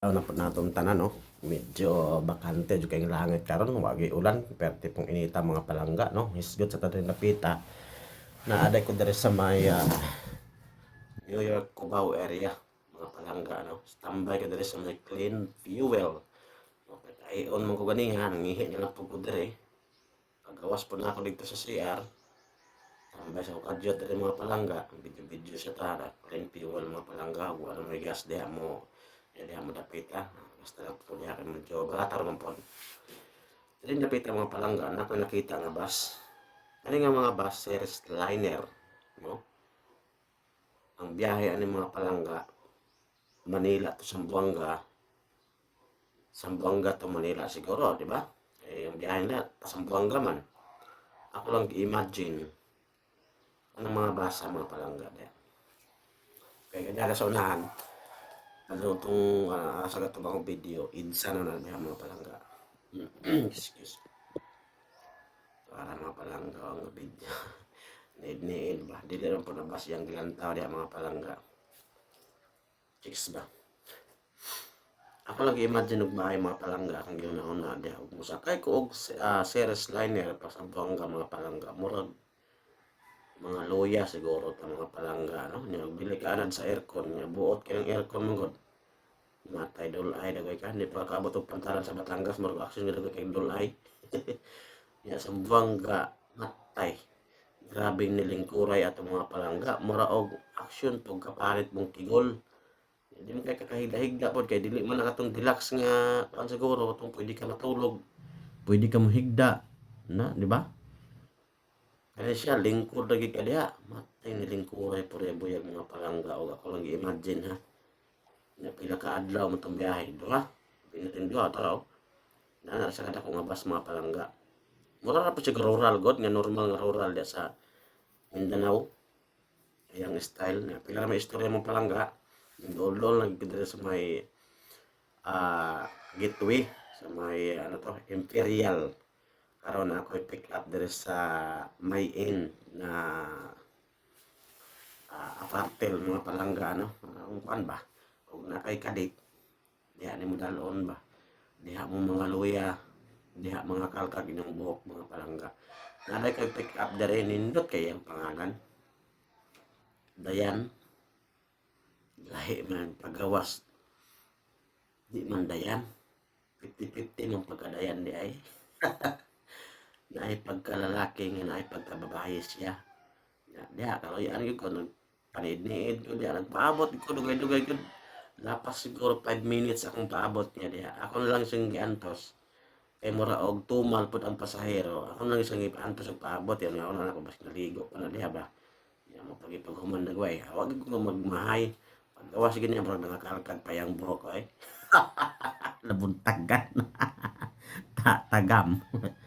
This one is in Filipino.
Aw na po natong tanan no. Medyo bakante jud kay langit karon wagi ulan perti pong inita mga palangga no. Hisgot sa tadin napita. Naaday ko diri sa may ah, New York Cubao area mga palangga no. Standby ko diri sa may clean fuel. Okay, on man ko ganiha nangihi na lang ko diri. Pagawas po na ako dito sa CR. Tambay sa kadyo diri mga palangga, video-video sa tara, clean fuel mga palangga, wala may gas diha mo jadi mo dapit ah. Basta lang po niya kayo medyo baratar man po jadi dapit ang mga palangga na ko nakita nga bus. Ano nga mga bus series liner no? Ang biyahe ani mga palangga? Manila to Sambuanga Sambuanga to Manila siguro di ba? Eh yung biyahe nila Sambuanga man. Ako lang imagine anong mga bus ang mga palangga kaya kaya sa unahan ano itong uh, sa gatong akong video, insa na na mga palangga. Excuse. Para mga palangga ang video. Need-need ba? Dili rin po nabas yung gilantaw diya mga palangga. Chicks ba? Ako lang imagine og bahay mga palangga kung ginauna diya og musakay ko og uh, series liner pa sa bangga mga palangga. Murag mga loya siguro ta mga palangga no nya bili ka anad sa aircon nya buot kay ng aircon mo god matay dol ay dagay ka hindi pa kaabot og pantalan sa Batangas murag action dagay kay dol ay nya sa buwangga matay grabe nilingkuray ato mga palangga mura og action pag kapalit mong tigol di mo kay kakahigda-higda pod kay dili man nakatong deluxe nga pan siguro pwede ka matulog pwede ka mohigda na di ba kaya siya, lingkod lagi ka diha. Matay ni lingkuray pure buyag mga palangga. O ako lang i-imagine ha. Na pila ka adlaw mo itong biyahe. Duha. Pinatin duha. Taraw. Na sa kada ko nga bas mga palangga. Mura na po siya rural god. Nga normal nga rural diya sa Mindanao. Ayang style na. Pila may istorya mo palangga. Dol-dol ka sa may ah gateway. Sa may ano to, Imperial karon ako pick up diri sa may in na uh, apartel mga palangga ano ang kuan ba ug na kay kadit diha ni mo ba? Diha mo mga luya. Diha mga kalkag inyong buhok mga palangga. Na kay pick up diri nindot kay ang pangalan. Dayan. Lahi man pagawas di man dayan. 50-50 ng pagkadayan di ay. Na ay pagkalalaki nga na ay pagkababae siya. Ya, diha kalau yan yun ko nagpanid-niid ko diha nagpaabot ko dugay-dugay ko lapas siguro 5 minutes akong paabot niya diha. Ako na lang siyang giantos. Kay mura og tumal pud ang pasahero. Ako na lang siyang giantos og paabot yan. Ako na lang ako bas naligo pa na diha ba. Yan mo pag ipaghuman nagway. Awag ko magmahay. Paggawa sige niya murag nakakalkad pa yung buhok ko eh. Labuntagan. Ta tagam.